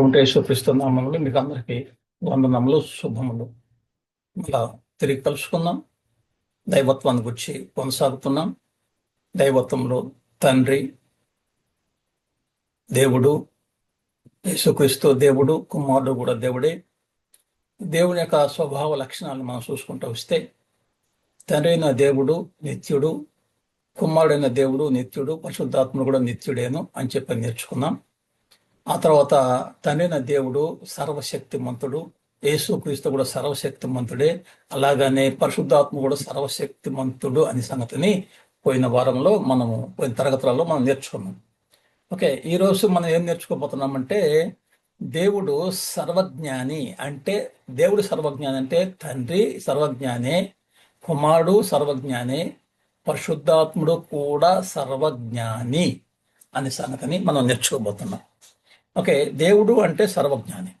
ఉంటే యేసుక్రీస్తు నామములు మీకు అందరికీ వందనములు శుభములు. ఇలా తిరిగి కలుసుకుందాం. దైవత్వాన్ని గురించి కొనసాగుతున్నాం. దైవత్వంలో తండ్రి దేవుడు యేసుక్రీస్తు దేవుడు కుమారుడు కూడా దేవుడే. దేవుని యొక్క స్వభావ లక్షణాలను మనం చూసుకుంటూ వస్తే తండ్రి అయిన దేవుడు నిత్యుడు కుమారుడైన దేవుడు నిత్యుడు పరిశుద్ధాత్ముడు కూడా నిత్యుడేను అని చెప్పి నేర్చుకున్నాం. ఆ తర్వాత తనైన దేవుడు సర్వశక్తిమంతుడు యేసుక్రీస్తు కూడా సర్వశక్తిమంతుడే అలాగనే పరిశుద్ధాత్మ కూడా సర్వశక్తిమంతుడు అనే సంగతిని పోయిన వారంలో మనము పోయిన తరగతులలో మనం నేర్చుకున్నాం. ఓకే ఈరోజు మనం ఏం నేర్చుకోబోతున్నామంటే దేవుడు సర్వజ్ఞాని అంటే దేవుడు సర్వజ్ఞాని అంటే తండ్రి సర్వజ్ఞానే కుమారుడు సర్వజ్ఞానే పరిశుద్ధాత్ముడు కూడా సర్వజ్ఞాని అనే సంగతిని మనం నేర్చుకోబోతున్నాం. ఓకే దేవుడు అంటే సర్వజ్ఞాని.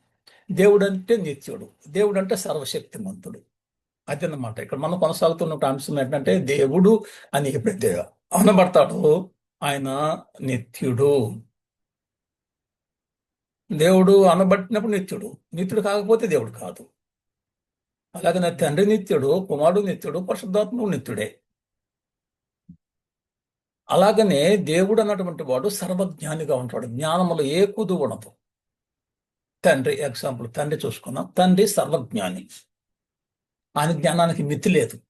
దేవుడు అంటే నిత్యుడు. దేవుడు అంటే సర్వశక్తిమంతుడు. అదన్నమాట. ఇక్కడ మనం కొనసాగుతున్న అంశం ఏంటంటే దేవుడు అని ఎప్పుడైతే అనబడతాడు. ఆయన నిత్యుడు. దేవుడు అనబట్టినప్పుడు నిత్యుడు. నిత్యుడు కాకపోతే దేవుడు కాదు. అలాగే నా తండ్రి నిత్యుడు కుమారుడు నిత్యుడు పరిశుద్ధాత్ముడు నిత్యుడే. అలాగనే దేవుడు అన్నటువంటి వాడు సర్వజ్ఞానిగా ఉంటాడు. జ్ఞానములు ఏ కుదు ఉండదు. తండ్రి ఎగ్జాంపుల్ తండ్రి చూసుకున్నాం తండ్రి సర్వజ్ఞాని. ఆయన జ్ఞానానికి మితి లేదు.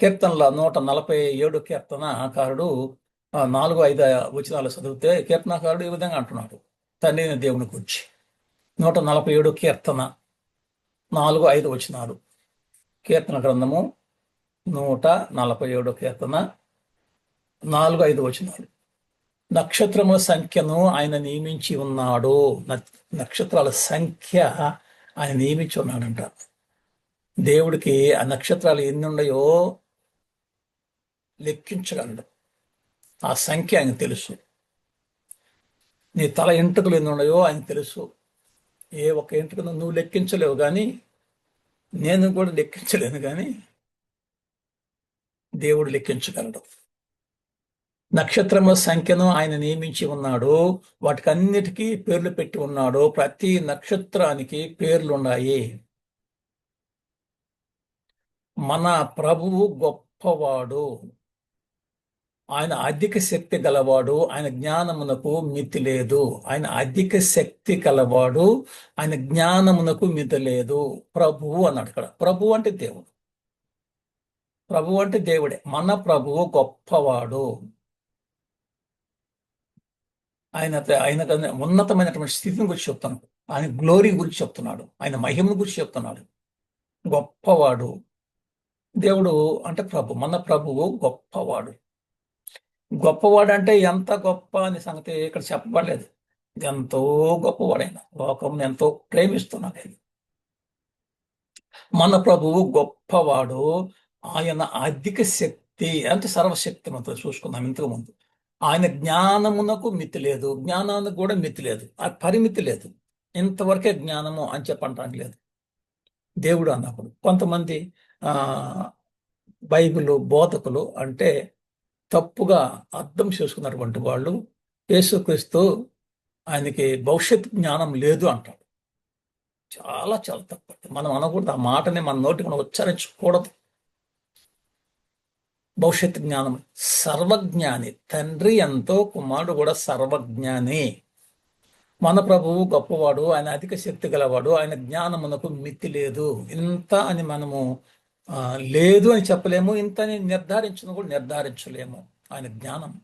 కీర్తనల నూట నలభై ఏడు కీర్తనకారుడు నాలుగు ఐదు వచనాలు చదివితే కీర్తనకారుడు ఈ విధంగా అంటున్నాడు. తండ్రి దేవుని గురించి. నూట నలభై ఏడు కీర్తన నాలుగు ఐదు వచనాలు. కీర్తన గ్రంథము నూట నలభై ఏడు కీర్తన నాలుగు ఐదు వచనాలు. నక్షత్రముల సంఖ్యను ఆయన నియమించి ఉన్నాడు. నక్షత్రాల సంఖ్య ఆయన నియమించి ఉన్నాడంట. దేవుడికి ఆ నక్షత్రాలు ఎన్ని ఉన్నాయో లెక్కించగలడు. ఆ సంఖ్య ఆయన తెలుసు. నీ తల ఎంటుకలు ఎన్ని ఉన్నాయో ఆయన తెలుసు. ఏ ఒక్క ఎంటుకను నువ్వు లెక్కించలేవు కానీ నేను కూడా లెక్కించలేను కానీ దేవుడు లెక్కించగలడు. నక్షత్రముల సంఖ్యను ఆయన నియమించి ఉన్నాడు. వాటికి అన్నిటికీ పేర్లు పెట్టి ఉన్నాడు. ప్రతి నక్షత్రానికి పేర్లు ఉన్నాయి మన ప్రభువు గొప్పవాడు. ఆయన అధిక శక్తి గలవాడు. ఆయన జ్ఞానమునకు మితి లేదు. ఆయన అధిక శక్తి గలవాడు ఆయన జ్ఞానమునకు మితి లేదు. ప్రభువు అన్నాడు ఇక్కడ. ప్రభువు అంటే దేవుడు. ప్రభువు అంటే దేవుడే. మన ప్రభువు గొప్పవాడు. ఆయన ఆయన ఉన్నతమైనటువంటి స్థితిని గురించి చెప్తున్నాడు ఆయన గ్లోరీ గురించి చెప్తున్నాడు. ఆయన మహిమను గురించి చెప్తున్నాడు. గొప్పవాడు. దేవుడు అంటే ప్రభు. మన ప్రభువు గొప్పవాడు. గొప్పవాడు అంటే ఎంత గొప్ప అనే సంగతి ఇక్కడ చెప్పబడలేదు. ఎంతో గొప్పవాడైన లోకం ఎంతో ప్రేమిస్తున్నాడు మన ప్రభువు గొప్పవాడు. ఆయన అధిక శక్తి అంటే సర్వశక్తిమంతుడు చూసుకుందాం ఇంతకు ముందు. ఆయన జ్ఞానమునకు మితి లేదు. జ్ఞానానికి కూడా మితి లేదు. ఆ పరిమితి లేదు. ఇంతవరకే జ్ఞానము అని చెప్పడానికి లేదు. దేవుడు అన్నప్పుడు కొంతమంది బైబిల్ బోధకులు అంటే తప్పుగా అర్థం చేసుకున్నటువంటి వాళ్ళు యేసుక్రీస్తు ఆయనకి భవిష్యత్ జ్ఞానం లేదు అంటాడు. చాలా చాలా తప్పు. మనం అనకూడదు. ఆ మాటని మన నోటి మనం ఉచ్చరించకూడదు. భవిష్యత్ జ్ఞానం సర్వజ్ఞాని. తండ్రి ఎంతో కుమారుడు కూడా సర్వజ్ఞాని. మన ప్రభువు గొప్పవాడు ఆయన అధిక శక్తి గలవాడు ఆయన జ్ఞానమునకు మితి లేదు. ఇంత అని మనము లేదు అని చెప్పలేము. ఇంత అని నిర్ధారించను కూడా నిర్ధారించలేము. ఆయన జ్ఞానం.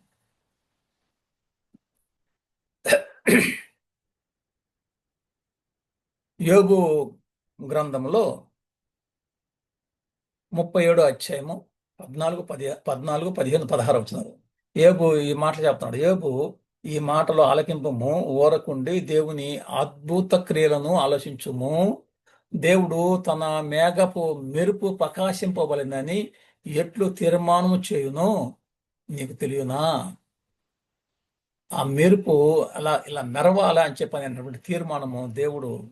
యోగు గ్రంథంలో ముప్పై ఏడో అధ్యాయము పద్నాలుగు పది పద్నాలుగు పదిహేను పదహారు వచ్చినారు. ఏబు ఈ మాటలు చెప్తున్నాడు. ఏబు ఈ మాటలు ఆలకింపము ఊరకుండి దేవుని అద్భుత క్రియలను ఆలోచించుము. దేవుడు తన మేఘపు మెరుపు ప్రకాశింపబడిందని ఎట్లు తీర్మానము చేయును నీకు తెలియనా? ఆ మెరుపు అలా ఇలా మెరవాలా అని చెప్పనేటువంటి తీర్మానము దేవుడు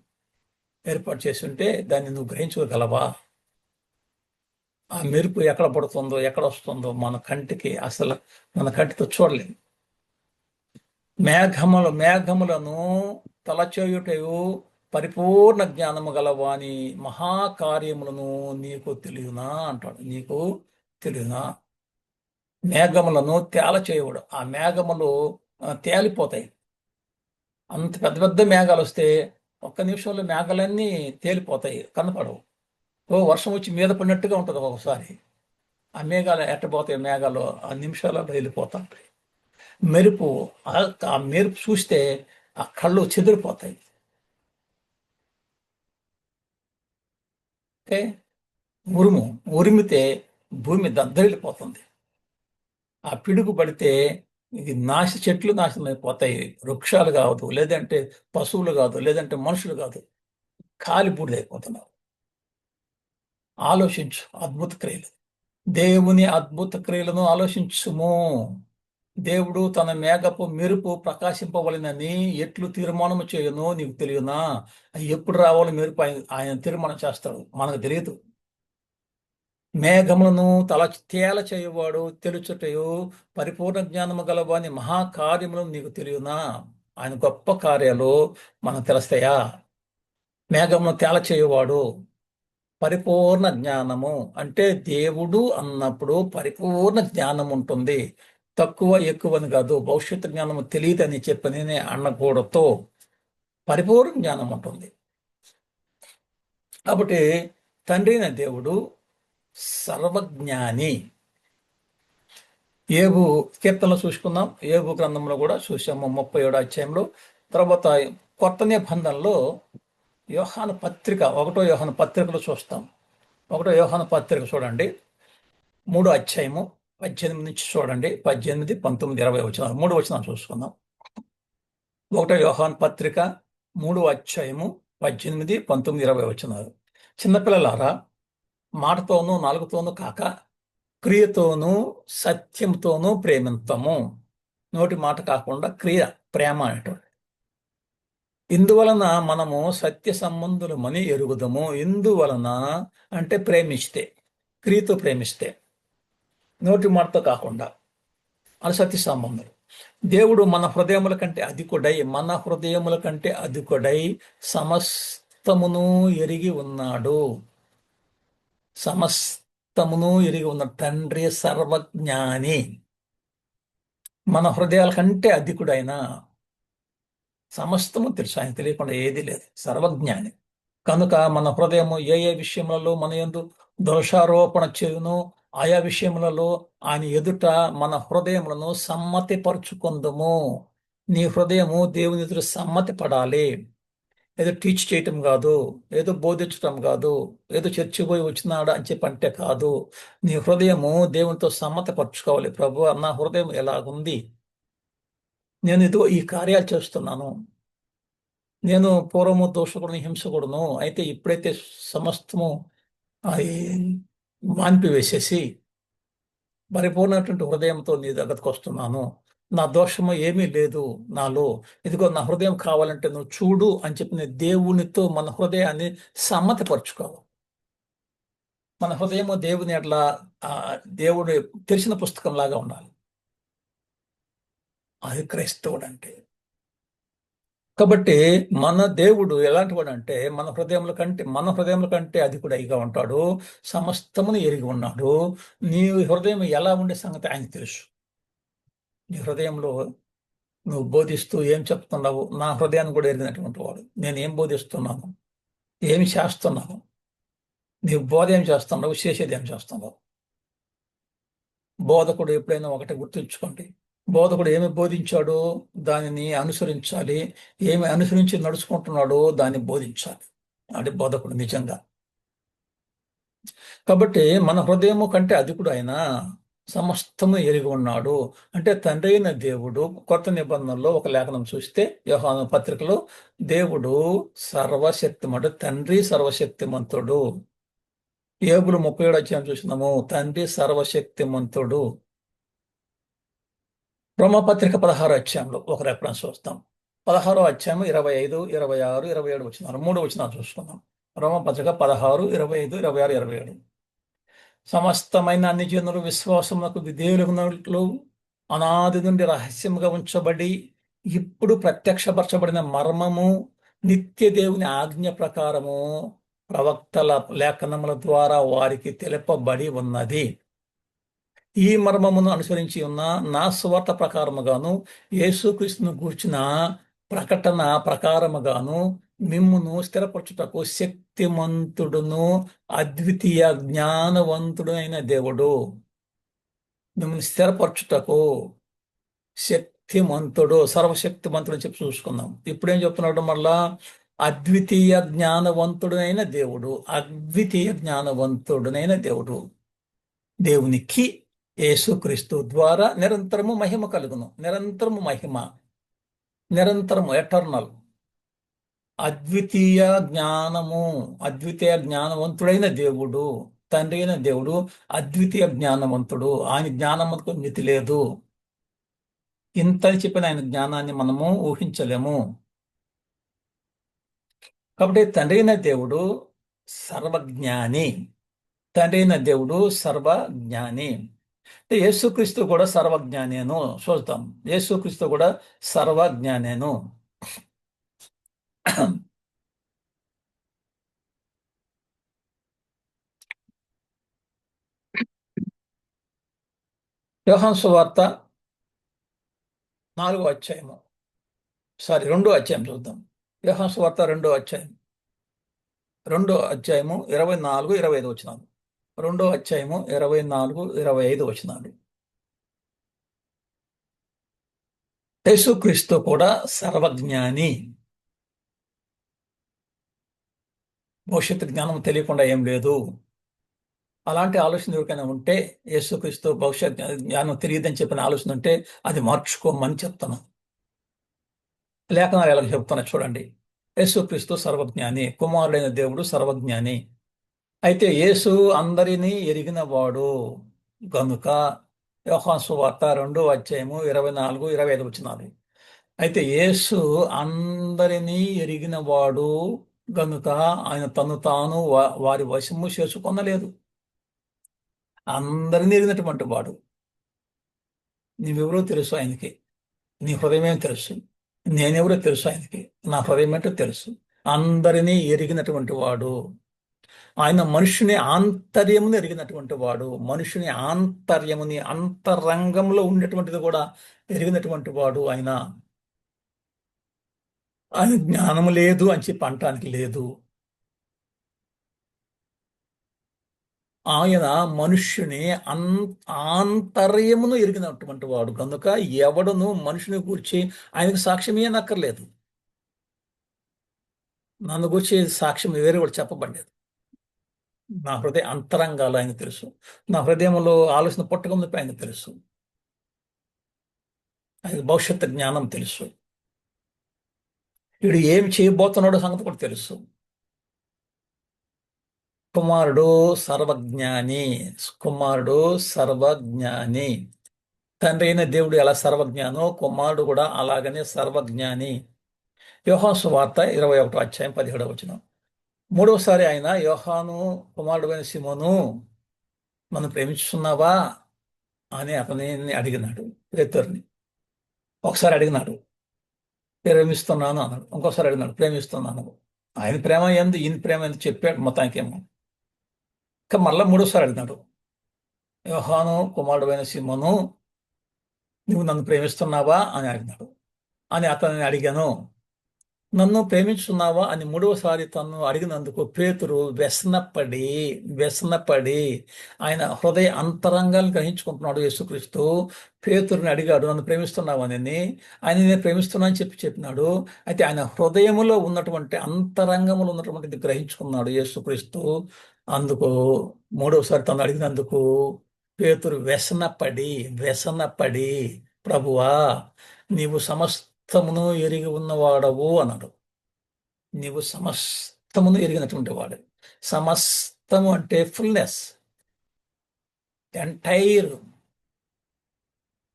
ఏర్పాటు చేస్తుంటే దాన్ని నువ్వు గ్రహించగలవా ఆ మెరుపు ఎక్కడ పడుతుందో ఎక్కడ వస్తుందో మన కంటికి అసలు మన కంటితో చూడలేము మేఘములు మేఘములను తలచేయుటయు పరిపూర్ణ జ్ఞానము గలవాని మహాకార్యములను నీకు తెలియనా అంటాడు. నీకు తెలియనా? మేఘములను తేల చేయవుడు ఆ మేఘములు తేలిపోతాయి. అంత పెద్ద పెద్ద మేఘాలు వస్తే ఒక్క నిమిషంలో మేఘాలన్నీ తేలిపోతాయి కనపడవు. ఓ వర్షం వచ్చి మీద పడినట్టుగా ఉంటుంది ఒకసారి ఆ మేఘాలు ఎట్టబోతాయి మేఘాలు ఆ నిమిషాలలో వెళ్ళిపోతుంటాయి మెరుపు ఆ- మెరుపు చూస్తే ఆ కళ్ళు చెదిరిపోతాయి. ఓకే? ఉరుము ఉరిమితే భూమి దద్దరిల్లిపోతుంది. ఆ పిడుగు పడితే ఇది నాశ చెట్లు నాశనం అయిపోతాయి వృక్షాలు కాదు లేదంటే పశువులు కాదు లేదంటే మనుషులు కాదు. కాలి బూడిదైపోతున్నారు ఆలోచించు అద్భుత క్రియలు. దేవుని అద్భుత క్రియలను ఆలోచించుము. దేవుడు తన మేఘపు మెరుపు ప్రకాశింపవలనని ఎట్లు తీర్మానము చేయను నీకు తెలియనా? ఎప్పుడు రావాలో మెరుపు ఆయన ఆయన తీర్మానం చేస్తాడు. మనకు తెలియదు. మేఘములను తల తేల చేయవాడు తెలుచుటయు పరిపూర్ణ జ్ఞానము గలవాని మహాకార్యములను నీకు తెలియనా? ఆయన గొప్ప కార్యాలు మనకు తెలుస్తాయా? మేఘమును తేల చేయవాడు పరిపూర్ణ జ్ఞానము అంటే దేవుడు అన్నప్పుడు పరిపూర్ణ జ్ఞానం ఉంటుంది తక్కువ ఎక్కువని కాదు. భవిష్యత్తు జ్ఞానము తెలియదని చెప్పని అన్నకూడతో పరిపూర్ణ జ్ఞానం ఉంటుంది కాబట్టి తండ్రి దేవుడు సర్వజ్ఞాని. ఏబు కీర్తనలో చూసుకున్నాం ఏబు గ్రంథంలో కూడా చూసాము ముప్పై ఏడు అధ్యాయంలో. తర్వాత కొత్త నిబంధనలో యోహాన పత్రిక ఒకటో యోహాన పత్రికలో చూస్తాం. ఒకటో యోహాన పత్రిక చూడండి. మూడో అధ్యాయము పద్దెనిమిది నుంచి చూడండి. పద్దెనిమిది పంతొమ్మిది ఇరవై వచ్చిన మూడు వచ్చిన చూసుకుందాం. ఒకటో యోహాన్ పత్రిక మూడో అధ్యాయము పద్దెనిమిది పంతొమ్మిది ఇరవై వచ్చినారు చిన్నపిల్లలారా మాటతోనూ నాలుగుతోనూ కాక క్రియతోనూ సత్యంతోనూ ప్రేమింతము నోటి మాట కాకుండా క్రియ ప్రేమ అనేటువంటి ఇందువలన మనము సత్య సంబంధులమని ఎరుగుదము. ఇందువలన అంటే ప్రేమిస్తే క్రియతో ప్రేమిస్తే. నోటి మాటతో కాకుండా అది సత్య సంబంధులు. దేవుడు మన హృదయముల కంటే అధికుడై మన హృదయముల కంటే అధికుడై సమస్తమును ఎరిగి ఉన్నాడు. సమస్తమును ఎరిగి ఉన్న తండ్రి సర్వజ్ఞాని. మన హృదయాల కంటే అధికుడైన సమస్తము తెలుసు. ఆయన తెలియకుండా ఏది లేదు. సర్వజ్ఞాని. కనుక మన హృదయము ఏ ఏ విషయములలో మన ఎందు దోషారోపణ చేయును ఆయా విషయములలో ఆయన ఎదుట మన హృదయములను సమ్మతిపరుచుకుందము. నీ హృదయము దేవుని ఎదుట సమ్మతి పడాలి ఏదో టీచ్ చేయటం కాదు ఏదో బోధించటం కాదు ఏదో చర్చి పోయి వచ్చినాడా అని చెప్పంటే కాదు. నీ హృదయము దేవునితో సమ్మతపరచుకోవాలి. ప్రభు నా హృదయం ఎలాగుంది? నేను ఇదిగో ఈ కార్యాలు చేస్తున్నాను. నేను పూర్వము దోషకుడును హింసకుడును అయితే ఇప్పుడైతే సమస్తము ఆ, ఈ మాన్పివేసేసి పరిపూర్ణమైనటువంటి హృదయంతో నీ దగ్గరకు వస్తున్నాను. నా దోషము ఏమీ లేదు నాలో. ఇదిగో నా హృదయం కావాలంటే నువ్వు చూడు అని చెప్పిన దేవునితో మన హృదయాన్ని సమ్మతపరుచుకోవాలి. మన హృదయము దేవుని అట్లా దేవుడు తెలిసిన పుస్తకం లాగా ఉండాలి. అది క్రైస్తవుడు అంటే కాబట్టి మన దేవుడు ఎలాంటి వాడు అంటే మన హృదయముల కంటే మన హృదయముల కంటే అధికుడైగా ఉంటాడు. సమస్తమును ఎరిగి ఉన్నాడు. నీ హృదయం ఎలా ఉండే సంగతి ఆయనకు తెలుసు. నీ హృదయంలో నువ్వు బోధిస్తూ ఏం చెప్తున్నావు? నా హృదయాన్ని కూడా ఎరిగినటువంటి వాడు. నేను ఏం బోధిస్తున్నాను? ఏమి చేస్తున్నాను నీవు బోధ ఏం చేస్తున్నావు? చేసేది ఏం చేస్తున్నావు? బోధకుడు ఎప్పుడైనా ఒకటి గుర్తుంచుకోండి. బోధకుడు ఏమి బోధించాడో? దానిని అనుసరించాలి. ఏమి అనుసరించి నడుచుకుంటున్నాడో దాన్ని బోధించాలి. అంటే బోధకుడు నిజంగా. కాబట్టి మన హృదయము కంటే అధికుడు ఆయన. సమస్తము ఎరిగి ఉన్నాడు. అంటే తండ్రి అయిన దేవుడు కొత్త నిబంధనలో ఒక లేఖనం చూస్తే యోహాను పత్రికలో దేవుడు సర్వశక్తిమంతుడు తండ్రి సర్వశక్తిమంతుడు. ఏబులు ముప్పై ఏడు అధ్యాయం చూసినాము. తండ్రి సర్వశక్తిమంతుడు. రోమపత్రిక పదహారు అధ్యాయంలో ఒక రెఫరెన్స్ చూస్తాం. పదహారో అధ్యాయం ఇరవై ఐదు ఇరవై ఆరు ఇరవై ఏడు వచ్చినారు మూడు వచ్చినా చూసుకుందాం. రోమపత్రిక పదహారు ఇరవై ఐదు ఇరవై ఆరు ఇరవై ఏడు. సమస్తమైన అన్ని జనులు విశ్వాసములకు విధేయులగునట్లు అనాది నుండి రహస్యముగా ఉంచబడి ఇప్పుడు ప్రత్యక్షపరచబడిన మర్మము నిత్య దేవుని ఆజ్ఞ ప్రకారము ప్రవక్తల లేఖనముల ద్వారా వారికి తెలుపబడి ఉన్నది. ఈ మర్మమును అనుసరించి ఉన్న నా స్వార్థ ప్రకారముగాను యేసుక్రీస్తును గూర్చిన ప్రకటన ప్రకారముగాను మిమ్మును స్థిరపరచుటకు శక్తిమంతుడును అద్వితీయ జ్ఞానవంతుడైన దేవుడు. మిమ్మల్ని స్థిరపరచుటకు శక్తిమంతుడు సర్వశక్తిమంతుడు అని చెప్పి చూసుకుందాం. ఇప్పుడేం చెప్తున్నాడు మళ్ళా అద్వితీయ జ్ఞానవంతుడైన దేవుడు అద్వితీయ జ్ఞానవంతుడైన దేవుడు. దేవునికి యేసుక్రీస్తు ద్వారా నిరంతరము మహిమ కలుగును. నిరంతరము మహిమ. నిరంతరము ఎటర్నల్ అద్వితీయ జ్ఞానము. అద్వితీయ జ్ఞానవంతుడైన దేవుడు తండ్రి అయిన దేవుడు అద్వితీయ జ్ఞానవంతుడు. ఆయన జ్ఞానముకు మితి లేదు. ఇంత చెప్పిన ఆయన జ్ఞానాన్ని మనము ఊహించలేము. కాబట్టి తండ్రి అయిన దేవుడు సర్వజ్ఞాని. తండ్రి అయిన దేవుడు సర్వజ్ఞాని. అంటే యేసుక్రీస్తు కూడా సర్వజ్ఞానేను చూద్దాం యేసుక్రీస్తు కూడా సర్వజ్ఞానేను. యోహాన్ సువార్త నాలుగో అధ్యాయము. సారీ రెండో అధ్యాయం చూద్దాం. యోహాన్ సువార్త రెండో అధ్యాయం. రెండో అధ్యాయము ఇరవై నాలుగు ఇరవై ఐదు వచ్చినాము రెండో అధ్యాయము ఇరవై నాలుగు ఇరవై ఐదు వచనాలు. యేసుక్రీస్తు కూడా సర్వజ్ఞాని. భవిష్యత్తు జ్ఞానం తెలియకుండా ఏం లేదు. అలాంటి ఆలోచన ఎవరికైనా ఉంటే యేసుక్రీస్తు భవిష్యత్ జ్ఞానం తెలియదని చెప్పిన ఆలోచన ఉంటే అది మార్చుకోమని చెప్తాను లేఖనాలు ఎలా చెప్తాను చూడండి. యేసుక్రీస్తు సర్వజ్ఞాని కుమారుడైన దేవుడు సర్వజ్ఞాని. అయితే యేసు అందరినీ ఎరిగిన వాడు గనుక యోహాసు వార్త రెండు అధ్యాయము ఇరవై నాలుగు ఇరవై ఐదు వచ్చినది. అయితే యేసు అందరినీ ఎరిగిన వాడు గనుక ఆయన తను తాను వారి వశము చేసుకొనలేదు అందరినీ ఎరిగినటువంటి వాడు. నీవెవరో తెలుసు ఆయనకి. నీ హృదయమేం తెలుసు? నేనెవరో తెలుసు ఆయనకి. నా హృదయం ఏంటో తెలుసు. అందరినీ ఎరిగినటువంటి వాడు. ఆయన మనుషుని ఆంతర్యముని ఎరిగినటువంటి వాడు మనుషుని ఆంతర్యముని అంతరంగంలో ఉండేటువంటిది కూడా ఎరిగినటువంటి వాడు ఆయన. ఆయన జ్ఞానం లేదు అని చెప్పి అంటానికి లేదు. ఆయన మనుష్యుని అన్ ఆంతర్యమును ఎరిగినటువంటి వాడు. కనుక ఎవడును మనుషుని కూర్చి ఆయనకు సాక్ష్యం ఏనక్కర్లేదు నన్ను గురించి సాక్ష్యం వేరే కూడా చెప్పబడలేదు. నా హృదయ అంతరంగాలు ఆయన తెలుసు. నా హృదయంలో ఆలోచన పుట్టకముందు ఆయన తెలుసు. ఆయన భవిష్యత్తు జ్ఞానం తెలుసు. వీడు ఏం చేయబోతున్నాడో సంగతి కూడా తెలుసు. కుమారుడు సర్వజ్ఞాని కుమారుడు సర్వజ్ఞాని. తండ్రి అయిన దేవుడు ఎలా సర్వజ్ఞానో కుమారుడు కూడా అలాగనే సర్వజ్ఞాని. యోహాసు వార్త ఇరవై ఒకటో అధ్యాయం పదిహేడవ వచ్చిన మూడవసారి ఆయన యోహాను కుమారుడు సిమోను మనం ప్రేమించుతున్నావా అని అతని అడిగినాడు పేతుర్ని. ఒకసారి అడిగినాడు ప్రేమిస్తున్నాను అన్నాడు. ఇంకోసారి అడిగినాడు ప్రేమిస్తున్నాను ఆయన ప్రేమ ఎందు ఈయన ప్రేమ ఎందు చెప్పాడు మొత్తానికేమో. ఇంకా మళ్ళీ మూడోసారి అడిగినాడు యోహాను కుమారుడైన సింహను నువ్వు నన్ను ప్రేమిస్తున్నావా? అని అడిగినాడు. అని అతనిని అడిగాను నన్ను ప్రేమించున్నావా అని మూడవసారి తను అడిగినందుకు పేతురు వ్యసనపడి వ్యసనపడి ఆయన హృదయ అంతరంగాన్ని గ్రహించుకుంటున్నాడు యేసుక్రీస్తు. పేతురుని అడిగాడు నన్ను ప్రేమిస్తున్నావని ఆయన నేను ప్రేమిస్తున్నా అని చెప్పి చెప్పినాడు. అయితే ఆయన హృదయములో ఉన్నటువంటి అంతరంగములో ఉన్నటువంటిది గ్రహించుకున్నాడు యేసుక్రీస్తు. అందుకు మూడవసారి తను అడిగినందుకు పేతురు వ్యసనపడి వ్యసనపడి ప్రభువా నీవు సమస్తమును ఎరిగి ఉన్నవాడవు అన్నాడు. నీవు సమస్తమును ఎరిగినటువంటి వాడు సమస్తము అంటే ఫుల్నెస్ ఎంటైర్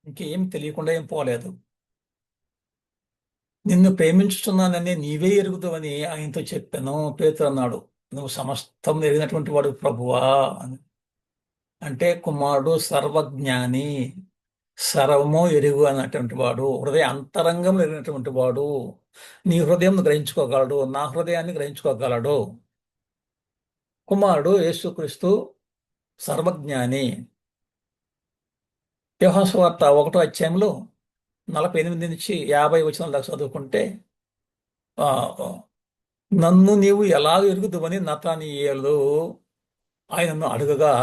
ఇంకేం తెలియకుండా ఏం పోలేదు. నిన్ను ప్రేమించుతున్నానని నీవే ఎరుగుతావని ఆయనతో చెప్పాను. పేతురు అన్నాడు. నువ్వు సమస్తం ఎరిగినటువంటి వాడు ప్రభువా అని. అంటే కుమారుడు సర్వజ్ఞాని. సర్వము ఎరుగు అన్నటువంటి వాడు హృదయ అంతరంగంలో ఎరిగినటువంటి వాడు నీ హృదయం గ్రహించుకోగలడు నా హృదయాన్ని గ్రహించుకోగలడు. కుమారుడు యేసుక్రీస్తు సర్వజ్ఞాని. వ్యవహాసవార్త ఒకటో అధ్యాయంలో నలభై ఎనిమిది నుంచి యాభై వచ్చిన దాకా చదువుకుంటే నన్ను నీవు ఎలా ఎరుగుదువని నతనీయలు ఆయనను అడుగగా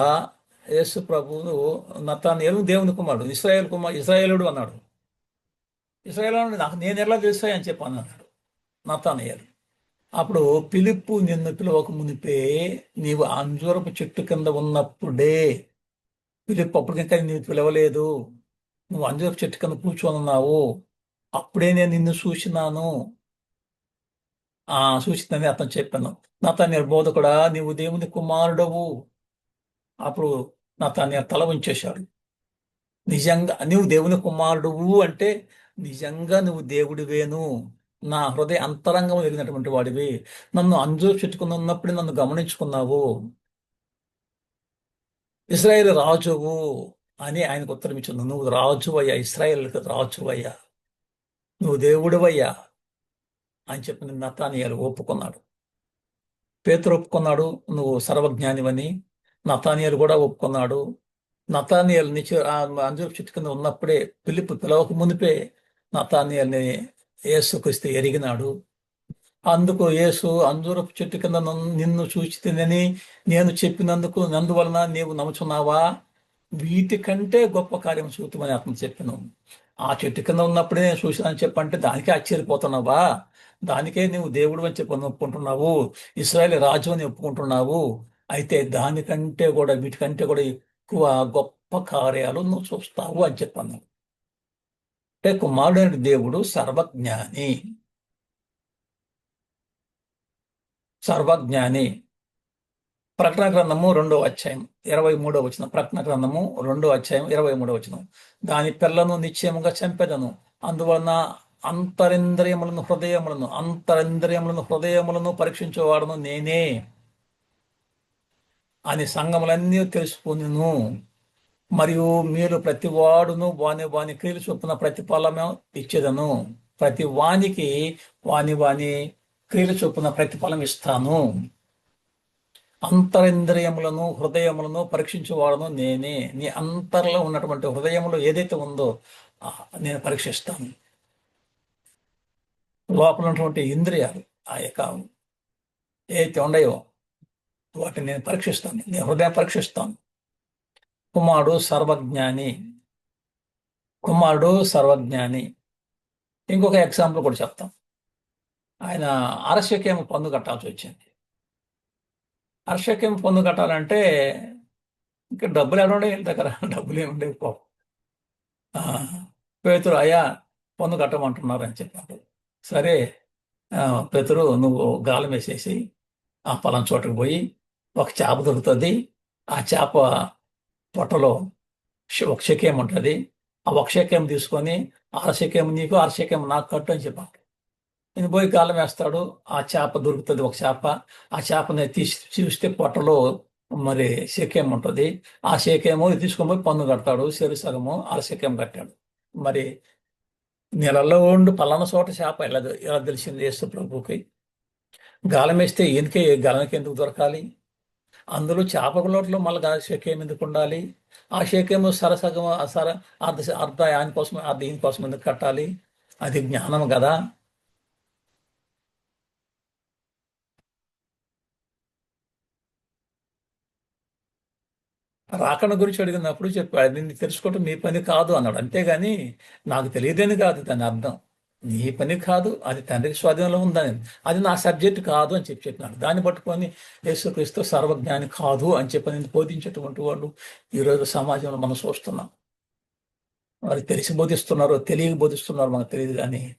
యేసు ప్రభువు నతానీయులు దేవుని కుమారుడు ఇస్రాయేల్ కుమార్ ఇస్రాయేలుడు అన్నాడు. ఇస్రాయేల్ నాకు నేను ఎలా తెలుస్తాయి? అని చెప్పి అన్నాడు. నతానీయులు. అప్పుడు పిలుపు నిన్ను పిలవక మునిపే నీవు అంజూరపు చెట్టు కింద ఉన్నప్పుడే పిలుపు అప్పటికంటే నీవు పిలవలేదు. నువ్వు అంజూరపు చెట్టు కింద కూర్చొని ఉన్నావు. అప్పుడే నేను నిన్ను చూసినాను. ఆ సూచితని అతను చెప్పాను. నా తన బోధకుడా నీవు దేవుని కుమారుడవు. అప్పుడు నా తన తల ఉంచేశాడు నిజంగా నువ్వు దేవుని కుమారుడువు అంటే నిజంగా నువ్వు దేవుడివేను. నా హృదయ అంతరంగం ఎరిగినటువంటి వాడివి. నన్ను అంజూ ఉన్నప్పుడే నన్ను గమనించుకున్నావు. ఇస్రాయేల్ రాజువు అని ఆయనకు ఉత్తరం ఇచ్చింది. నువ్వు రాజువయ్యా ఇస్రాయేల్కి రాజువయ్యా. నువ్వు దేవుడివయ్యా అని చెప్పిన నతానియాలు ఒప్పుకున్నాడు. పేతురు ఒప్పుకున్నాడు. నువ్వు సర్వజ్ఞానివని నతానియలు కూడా ఒప్పుకున్నాడు. నతానియల్ నిత్య అంజూరు చెట్టు కింద ఉన్నప్పుడే పిలుపు పిలవక మునిపే నతానియల్ని యేసుక్రీస్తు ఎరిగినాడు. అందుకు యేసు అంజూరపు చెట్టు కింద నిన్ను చూచి తినని నేను చెప్పినందుకు నందువలన నీవు నమ్ముచున్నావా? వీటికంటే గొప్ప కార్యం చూతుమని అతను చెప్పాను. ఆ చెట్టు కింద ఉన్నప్పుడే నేను చూసినాను చెప్పంటే దానికే ఆశ్చర్యపోతున్నావా? దానికే నువ్వు దేవుడు అని చెప్పి ఒప్పుకుంటున్నావు. ఇస్రాయల్ రాజు అని ఒప్పుకుంటున్నావు. అయితే దానికంటే కూడా వీటికంటే కూడా ఎక్కువ గొప్ప కార్యాలు నువ్వు చూస్తావు అని చెప్పాను అంటే కుమారుడైన దేవుడు సర్వజ్ఞాని. సర్వజ్ఞాని. ప్రకటన గ్రంథము రెండో అధ్యాయం ఇరవై మూడో వచ్చిన ప్రకటన గ్రంథము రెండో అధ్యాయం ఇరవై మూడో వచ్చిన దాని పిల్లను నిశ్చయముగా చంపెదను. అందువలన అంతరింద్రియములను హృదయములను అంతరింద్రియములను హృదయములను పరీక్షించేవాడను నేనే. అని సంగములన్నీ తెలుసుకునిను. మరియు మీరు ప్రతి వాడును వాని వాని క్రియలు చొప్పున ప్రతిఫలమే ఇచ్చేదను. ప్రతి వానికి వాని వాని క్రియలు చొప్పున ప్రతిఫలం ఇస్తాను. అంతరింద్రియములను హృదయములను పరీక్షించేవాడును నేనే. నీ అంతర్లో ఉన్నటువంటి హృదయములు ఏదైతే ఉందో నేను పరీక్షిస్తాను. లోపల ఉన్నటువంటి ఇంద్రియాలు ఆ యొక్క ఏదైతే ఉన్నాయో వాటిని నేను పరీక్షిస్తాను. నేను హృదయం పరీక్షిస్తాను. కుమారుడు సర్వజ్ఞాని. కుమారుడు సర్వజ్ఞాని. ఇంకొక ఎగ్జాంపుల్ కూడా చెప్తాం. ఆయన అరస్యకేమ పన్ను కట్టాల్సి వచ్చింది. అరస్యకేమ పన్ను కట్టాలంటే ఇంకా డబ్బులు ఎలా ఉండే దగ్గర డబ్బులు ఏముండే పేతురు అయ్యా పన్ను కట్టమంటున్నారు అని చెప్పాడు. సరే పేతురు నువ్వు గాలం వేసేసి ఆ పొలం చోటుకు పోయి ఒక చేప దొరుకుతుంది. ఆ చేప పొట్టలో ఒక శకేం ఉంటుంది. ఆ ఒక శకేం తీసుకొని అరశకేం నీకు అరశకేం నాకు కట్టు అని చెప్పాడు నేను పోయి గాలం వేస్తాడు. ఆ చేప దొరుకుతుంది ఒక చేప. ఆ చేపని తీసి చూస్తే పొట్టలో మరి శకేం ఉంటుంది. ఆ శకేమో తీసుకొని పోయి పన్ను కడతాడు. చెరు సగము అరశకేం కట్టాడు. మరి నెలలో ఉండి పలానా చోట చేప ఎలా ఎలా తెలిసింది యేసు ప్రభుకి గాలం వేస్తే ఈయనకే గాలానికి ఎందుకు దొరకాలి? అందులో చేపల లోట్లో మళ్ళీ షేకేం ఎందుకు ఉండాలి? ఆ షేకేమో సరసగం సర అర్ధ అర్ధ ఆయన కోసం అర్ధ ఈయన కోసం ఎందుకు కట్టాలి? అది జ్ఞానం కదా. రాకణ గురించి అడిగినప్పుడు చెప్పాడు దీన్ని తెలుసుకోవటం మీ పని కాదు అన్నాడు. అంతేగాని నాకు తెలియదని కాదు దాని అర్థం. నీ పని కాదు అది తండ్రికి స్వాధీనంలో ఉందని. అది నా సబ్జెక్ట్ కాదు అని చెప్పి చెప్పినాడు. దాన్ని పట్టుకొని యేసుక్రీస్తు సర్వజ్ఞాని కాదు అని చెప్పి నేను బోధించేటువంటి వాళ్ళు ఈరోజు సమాజంలో మనం చూస్తున్నాం. వారు తెలిసి బోధిస్తున్నారు తెలియ బోధిస్తున్నారు మనకు తెలియదు కానీ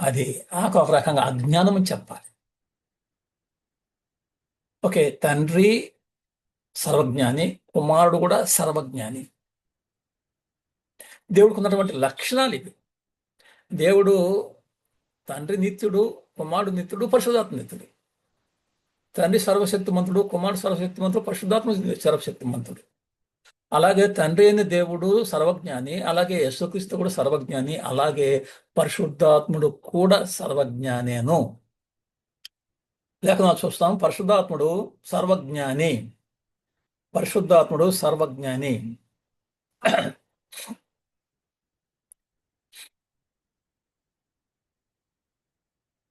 అది నాకు ఒక రకంగా అజ్ఞానం అని చెప్పాలి. ఓకే తండ్రి సర్వజ్ఞాని కుమారుడు కూడా సర్వజ్ఞాని. దేవుడికి ఉన్నటువంటి లక్షణాలు ఇవి. దేవుడు తండ్రి నిత్యుడు కుమారుడు నిత్యుడు పరిశుధాత్మ నిత్యుడు. తండ్రి సర్వశక్తిమంతుడు కుమారుడు సర్వశక్తిమంతుడు పరిశుధాత్మ సర్వశక్తిమంతుడు. అలాగే తండ్రి అయిన దేవుడు సర్వజ్ఞాని అలాగే యేసుక్రీస్తు కూడా సర్వజ్ఞాని అలాగే పరిశుద్ధాత్ముడు కూడా సర్వజ్ఞానేను. లేఖనాలు చూస్తాం పరిశుద్ధాత్ముడు సర్వజ్ఞాని పరిశుద్ధాత్ముడు సర్వజ్ఞాని.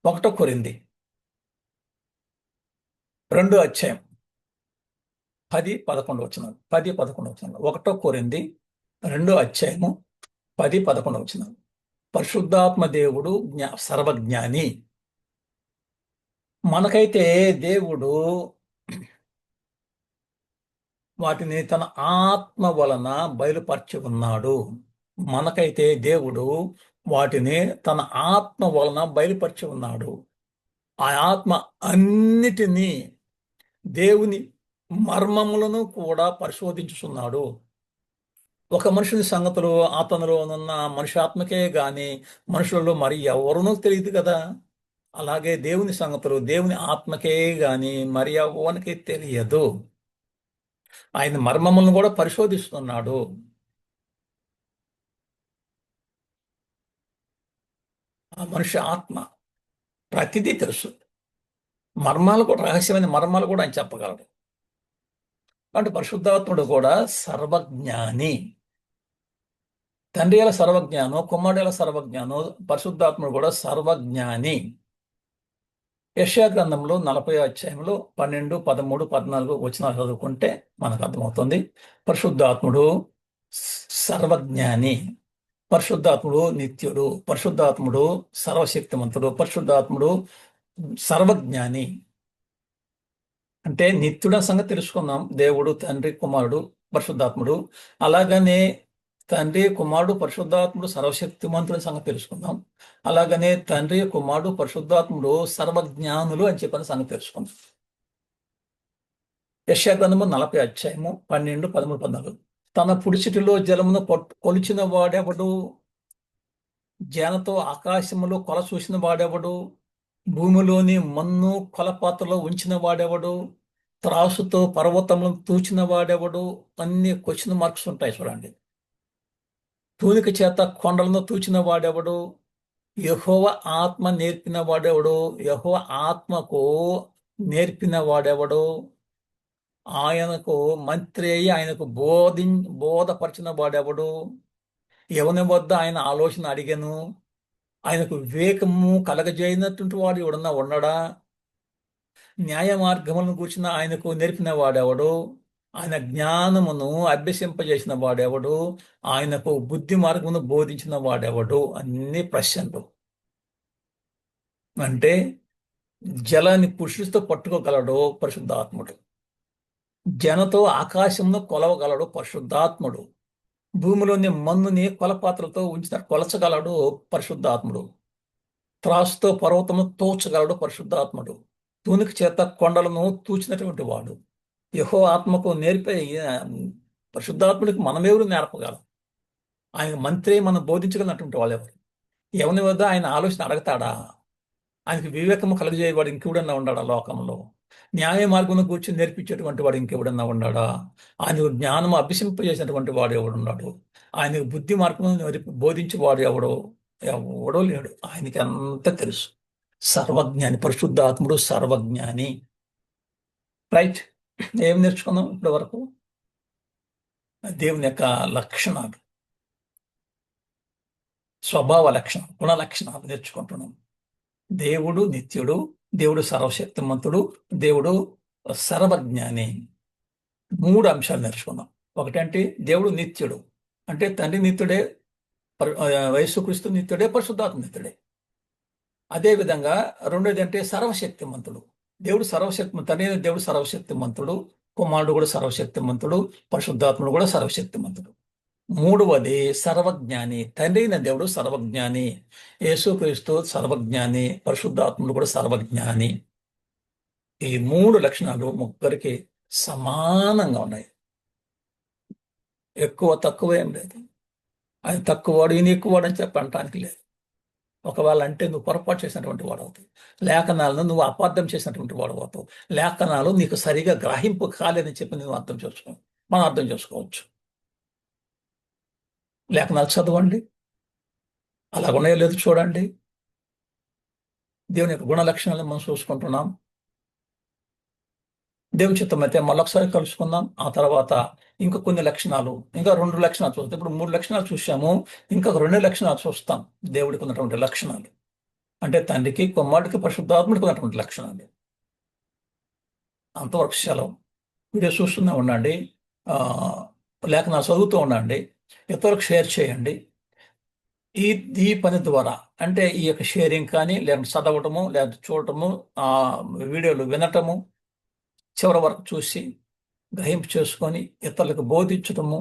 ఒకటో కొరింది. రెండు అధ్యాయం. పది పదకొండు వచ్చిన పది పదకొండు వచ్చిన ఒకటో కోరింది రెండో అధ్యాయము పది పదకొండు వచ్చిన పరిశుద్ధాత్మ దేవుడు జ్ఞా సర్వజ్ఞాని. మనకైతే దేవుడు వాటిని తన ఆత్మ వలన బయలుపరిచి ఉన్నాడు. మనకైతే దేవుడు వాటిని తన ఆత్మ వలన బయలుపరిచి ఉన్నాడు. ఆ ఆత్మ అన్నిటినీ దేవుని మర్మములను కూడా పరిశోధించుచున్నాడు. ఒక మనుషుని సంగతులు అతనిలో ఉన్న మనుషాత్మకే గాని మనుషులలో మరి ఎవరునూ తెలియదు కదా. అలాగే దేవుని సంగతులు దేవుని ఆత్మకే గాని మరి ఎవరికి తెలియదు. ఆయన మర్మములను కూడా పరిశోధిస్తున్నాడు. ఆ మనిషి ఆత్మ. ప్రతిదీ తెలుసు. మర్మాలు కూడా రహస్యమైన మర్మాలు కూడా ఆయన చెప్పగలడు. అంటే పరిశుద్ధాత్ముడు కూడా సర్వజ్ఞాని. తండ్రి సర్వజ్ఞానం కుమారుల సర్వజ్ఞానం పరిశుద్ధాత్ముడు కూడా సర్వజ్ఞాని. యశా గ్రంథంలో నలభై అధ్యాయంలో పన్నెండు పదమూడు పద్నాలుగు వచ్చిన చదువుకుంటే మనకు అర్థమవుతుంది. పరిశుద్ధాత్ముడు సర్వజ్ఞాని. పరిశుద్ధాత్ముడు నిత్యుడు పరిశుద్ధాత్ముడు సర్వశక్తిమంతుడు పరిశుద్ధాత్ముడు సర్వజ్ఞాని. అంటే నిత్యుడ సంగతి తెలుసుకున్నాం దేవుడు తండ్రి కుమారుడు పరిశుద్ధాత్ముడు. అలాగనే తండ్రి కుమారుడు పరిశుద్ధాత్ముడు సర్వశక్తిమంతుడి సంగతి తెలుసుకుందాం. అలాగనే తండ్రి కుమారుడు పరిశుద్ధాత్ముడు సర్వజ్ఞానులు అని చెప్పిన సంగతి తెలుసుకుందాం. యశాగ్రంథము నలభై అధ్యాయము పన్నెండు పదమూడు పద్నాలుగు. తన పుడిచిటిలో జలమును కొలిచిన వాడెవడు? జనతో ఆకాశములో కొల చూసిన వాడెవడు? భూమిలోని మన్ను కొలపాత్రలో ఉంచిన వాడెవడు? త్రాసుతో పర్వతములను తూచిన వాడెవడు? అన్ని క్వశ్చన్ మార్క్స్ ఉంటాయి చూడండి. తూనిక చేత కొండలను తూచిన వాడెవడు? యహోవ ఆత్మ నేర్పిన వాడెవడు? యహోవ ఆత్మకు నేర్పిన వాడెవడు? ఆయనకు మంత్రి అయి ఆయనకు బోధి బోధపరిచిన వాడెవడు? ఎవని వద్ద ఆయన ఆలోచన అడిగాను? ఆయనకు వివేకము కలగజేయనటువంటి వాడు ఎవడన్నా ఉండడా న్యాయ మార్గములను కూర్చున్న ఆయనకు నేర్పిన వాడెవడు? ఆయన జ్ఞానమును అభ్యసింపజేసిన వాడెవడు? ఆయనకు బుద్ధి మార్గమును బోధించిన వాడెవడు? అన్ని ప్రశ్నలు. అంటే జలాన్ని పురుషులతో పట్టుకోగలడు పరిశుద్ధాత్ముడు. జనతో ఆకాశంను కొలవగలడు పరిశుద్ధాత్ముడు. భూమిలోని మన్నుని కొలపాత్రలతో ఉంచిన కొలచగలడు పరిశుద్ధాత్ముడు. త్రాసుతో పర్వతము తోచగలడు పరిశుద్ధాత్ముడు. తూనికి చేత కొండలను తూచినటువంటి వాడు. యహో ఆత్మకు నేర్పే పరిశుద్ధాత్ముడికి మనమెవరు నేర్పగలం? ఆయన మంత్రి మనం బోధించగలిగినటువంటి వాళ్ళు ఎవరు? ఎవరి వద్ద ఆయన ఆలోచన అడగతాడా? ఆయనకి వివేకము కలుగజేయవాడు ఇంకెవడన్నా ఉన్నాడా లోకంలో? న్యాయ మార్గం కూర్చొని నేర్పించేటువంటి వాడు ఇంకెవడన్నా ఉన్నాడా? ఆయనకు జ్ఞానం అభ్యసింపజేసినటువంటి వాడు ఎవడున్నాడు? ఆయనకు బుద్ధి మార్గం బోధించేవాడు ఎవడో? ఎవడో లేడు. ఆయనకి అంత తెలుసు. సర్వజ్ఞాని పరిశుద్ధాత్ముడు సర్వజ్ఞాని. రైట్. ఏం నేర్చుకున్నాం ఇప్పటి వరకు? దేవుని యొక్క లక్షణాలు. స్వభావ లక్షణం గుణ లక్షణాలు నేర్చుకుంటున్నాం. దేవుడు నిత్యుడు దేవుడు సర్వశక్తిమంతుడు దేవుడు సర్వజ్ఞాని. మూడు అంశాలు నేర్చుకున్నాం ఒకటంటే దేవుడు నిత్యుడు. అంటే తండ్రి నిత్యుడే వయస్సుక్రీస్తు నిత్యుడే పరిశుద్ధాత్మ నిత్యుడే. అదేవిధంగా రెండోది అంటే సర్వశక్తిమంతుడు. దేవుడు సర్వశక్తి తండ్రి దేవుడు సర్వశక్తిమంతుడు కుమారుడు కూడా సర్వశక్తిమంతుడు పరిశుద్ధాత్ముడు కూడా సర్వశక్తిమంతుడు. మూడవది సర్వజ్ఞాని. తండ్రి అయిన దేవుడు సర్వజ్ఞాని. యేసుక్రీస్తు సర్వజ్ఞాని. పరిశుద్ధాత్ముడు కూడా సర్వజ్ఞాని. ఈ మూడు లక్షణాలు ముగ్గురికి సమానంగా ఉన్నాయి. ఎక్కువ తక్కువ ఏం లేదు. ఆయన తక్కువవాడు ఈయన ఎక్కువవాడు అని చెప్పడానికి లేదు. ఒకవేళ అంటే నువ్వు పొరపాటు చేసినటువంటి వాడు అవుతావు. లేఖనాలను నువ్వు అపార్థం చేసినటువంటి వాడు అవుతావు. లేఖనాలు నీకు సరిగా గ్రహింపు కాలేదని చెప్పి నువ్వు అర్థం చేసుకో మనం అర్థం చేసుకోవచ్చు. లేఖనాలు చదవండి. అలా ఉన్నాయో లేదు చూడండి. దేవుని యొక్క గుణ లక్షణాలను మనం చూసుకుంటున్నాం. దేవుని చిత్తం అయితే మళ్ళొకసారి కలుసుకుందాం. ఆ తర్వాత ఇంకా కొన్ని లక్షణాలు ఇంకా రెండు లక్షణాలు చూస్తాం. ఇప్పుడు మూడు లక్షణాలు చూసాము. ఇంకా రెండు లక్షణాలు చూస్తాం. దేవుడికి ఉన్నటువంటి లక్షణాలు. అంటే తండ్రికి కుమారుడికి పరిశుద్ధాత్ముడికి ఉన్నటువంటి లక్షణాలు. అంతవరకు సెలవు. వీడియో చూస్తూనే ఉండండి. లేఖనాలు చదువుతూ ఉండండి. ఇతరులకు షేర్ చేయండి. ఈ ఈ పని ద్వారా అంటే ఈ యొక్క షేరింగ్ కానీ లేదంటే చదవటము లేదంటే చూడటము ఆ వీడియోలు వినటము చివరి వరకు చూసి గ్రహింపు చేసుకొని ఇతరులకు బోధించటము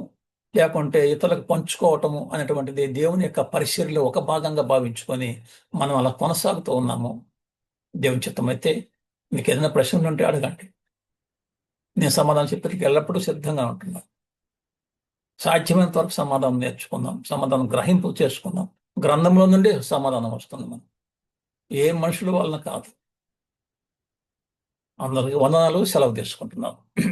లేకుంటే ఇతరులకు పంచుకోవటము అనేటువంటిది దేవుని యొక్క పరిశీలిలో ఒక భాగంగా భావించుకొని మనం అలా కొనసాగుతూ ఉన్నాము. దేవుని చిత్తమైతే మీకు ఏదైనా ప్రశ్నలు ఉంటే అడగండి. నేను సమాధానం చెప్పేందుకు ఎల్లప్పుడూ సిద్ధంగా ఉంటున్నాను. సాధ్యమైనంత వరకు సమాధానం నేర్చుకుందాం సమాధానం గ్రహింపు చేసుకుందాం. గ్రంథంలో నుండి సమాధానం వస్తుంది మనం ఏ మనుషుల వలన కాదు. అందరికి వందనాలు సెలవు తీసుకుంటున్నాను.